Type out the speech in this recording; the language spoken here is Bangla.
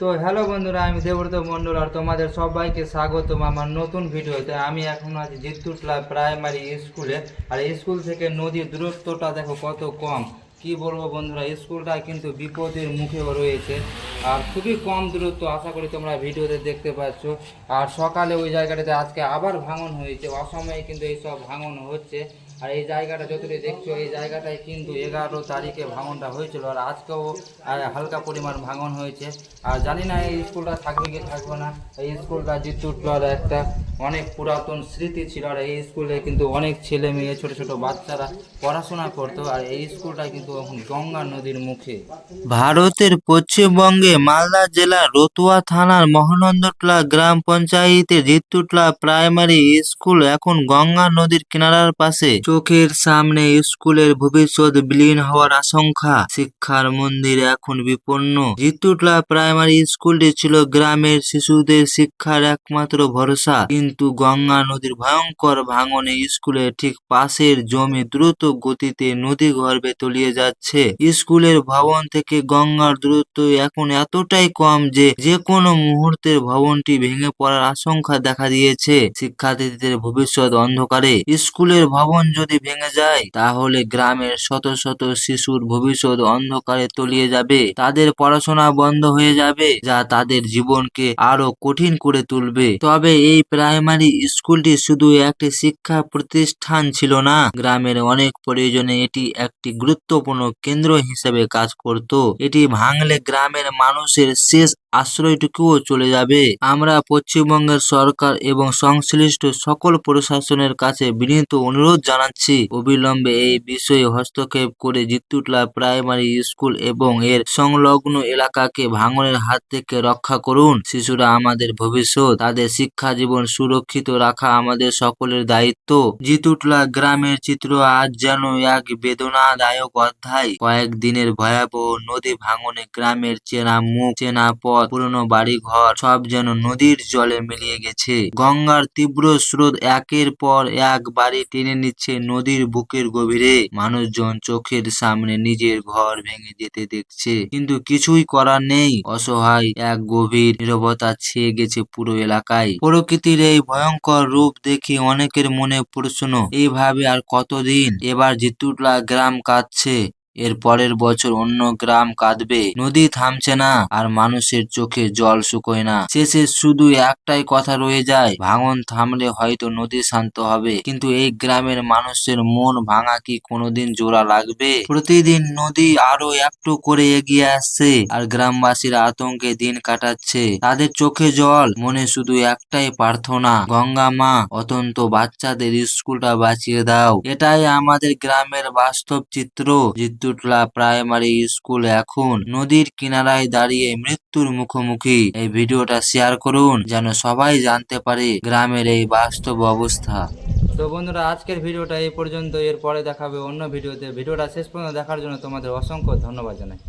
তো হ্যালো বন্ধুরা, আমি দেবব্রত মণ্ডল আর তোমাদের সবাইকে স্বাগতম আমার নতুন ভিডিওতে। আমি এখন আছি জিত্তুটলা প্রাইমারি স্কুলে। আর স্কুল থেকে নদীর দূরত্বটা দেখো কত কম। কি বলব বন্ধুরা, স্কুলটা কিন্তু বিপদের মুখেও রয়েছে। আর খুবই কম দূরত্ব আশা করি তোমরা ভিডিওতে দেখতে পাচ্ছ। আর সকালে ওই জায়গাটাতে আজকে আবার ভাঙন হয়েছে। অসময়ে কিন্তু এইসব ভাঙন হচ্ছে। আর এই জায়গাটা যতটা দেখছ, এই জায়গাটায় কিন্তু এগারো তারিখে ভাঙনটা হয়েছিল। আর আজকেও হালকা পরিমাণ ভাঙন হয়েছে। আর জানি না এই স্কুলটা থাকবে কি থাকবে না। এই স্কুলটা জিতুটলার একটা অনেক পুরাতন স্মৃতি ছিল। আর এই স্কুলে কিন্তু অনেক ছেলে মেয়ে, ছোট ছোট বাচ্চারা পড়াশোনা করতো। আর এই স্কুলটা কিন্তু এখন গঙ্গা নদীর মুখে। ভারতের পশ্চিমবঙ্গে মালদা জেলার রতুয়া থানার মহানন্দটলা গ্রাম পঞ্চায়েতের জিত্তুটলা প্রাইমারি স্কুল এখন গঙ্গা নদীর কিনারার পাশে। চোখের সামনে স্কুলের ভবিষ্যৎ বিলীন হওয়ার আশঙ্কা। শিক্ষার মন্দির এখন বিপন্ন। জিত্তুটলা প্রাইমারি স্কুলটি ছিল গ্রামের শিশুদের শিক্ষার একমাত্র ভরসা। কিন্তু গঙ্গা নদীর ভয়ঙ্কর ভাঙনে স্কুলের ঠিক পাশের জমি দ্রুত গতিতে নদী গর্ভে তলিয়ে যাচ্ছে। স্কুলের ভবন থেকে গঙ্গার দূরত্ব এখন এতটাই কম যে যে কোনো মুহূর্তের ভবনটি ভেঙে পড়ার আশঙ্কা দেখা দিয়েছে। শিক্ষার্থীদের ভবিষ্যৎ অন্ধকারে। স্কুলের ভবন যদি ভেঙে যায়, তাহলে গ্রামের শত শত শিশুর ভবিষ্যৎ অন্ধকারে তলিয়ে যাবে। তাদের পড়াশোনা বন্ধ হয়ে যাবে, যা তাদের জীবনকে আরও কঠিন করে তুলবে। তবে এই প্রাইমারি স্কুলটি শুধু একটি শিক্ষা প্রতিষ্ঠান ছিল না, গ্রামের অনেক প্রয়োজনে এটি একটি গুরুত্বপূর্ণ কেন্দ্র হিসেবে কাজ করত। এটি ভাঙলে গ্রামের মানুষের শেষ আশ্রয়টুকুও চলে যাবে। আমরা পশ্চিমবঙ্গের সরকার এবং সংশ্লিষ্ট সকল প্রশাসনের কাছে বিনীত অনুরোধ জানাচ্ছি। অবিলম্বে এই বিষয়ে হস্তক্ষেপ করে জিত্তুটলা প্রাইমারি স্কুল এবং এর সংলগ্ন এলাকাকে ভাঙনের হাত থেকে রক্ষা করুন। শিশুরা আমাদের ভবিষ্যৎ, তাদের শিক্ষা জীবন সুরক্ষিত রাখা আমাদের সকলের দায়িত্ব। জিতুটলা গ্রামের চিত্র আজ যেন এক বেদনাদায়ক অধ্যায়। কয়েকদিনের ভয়াবহ নদী ভাঙনে গ্রামের চেনা মুখ, চেনা পথ পুরনো বাড়ি ঘর সব যেন নদীর জলে মিলিয়ে গেছে। গঙ্গার তীব্র স্রোত একের পর এক বাড়ি টেনে নিচ্ছে নদীর বুকের গভীরে। মানুষজন চোখের সামনে নিজের ঘর ভেঙে যেতে দেখছে। কিন্তু কিছুই করার নেই। অসহায় এক গভীর নীরবতা ছেয়ে গেছে পুরো এলাকায়। প্রকৃতির এই ভয়ঙ্কর রূপ দেখে অনেকের মনে প্রশ্ন এইভাবে আর কতদিন? এবার জিতুটলা গ্রাম কাঁদছে। এর পরের বছর অন্য গ্রাম কাঁদবে। নদী থামছে না, আর মানুষের চোখে জল শুকোয় না। শেষে শুধু একটাই কথা রয়ে যায়, ভাঙন থামলে হয়তো নদী শান্ত হবে। কিন্তু এই গ্রামের মানুষের মন ভাঙা কি কোনোদিন জোড়া লাগবে? প্রতিদিন নদী আরও একটু করে এগিয়ে আসছে, আর গ্রামবাসীরা আতঙ্কে দিন কাটাচ্ছে। তাদের চোখে জল, মনে শুধু একটাই প্রার্থনা, গঙ্গা মা, অতন্ত বাচ্চাদের স্কুলটা বাঁচিয়ে দাও। এটাই আমাদের গ্রামের বাস্তব চিত্র জিত্তুটলা প্রাইমারি স্কুল এখন নদীর কিনারায় দাঁড়িয়ে মৃত্যুর মুখোমুখি। এই ভিডিওটা শেয়ার করুন যেন সবাই জানতে পারে গ্রামের এই বাস্তব অবস্থা। তো বন্ধুরা, আজকের ভিডিওটা এই পর্যন্ত। এরপরে দেখাবে অন্য ভিডিওতে। ভিডিওটা শেষ পর্যন্ত দেখার জন্য তোমাদের অসংখ্য ধন্যবাদ জানাই।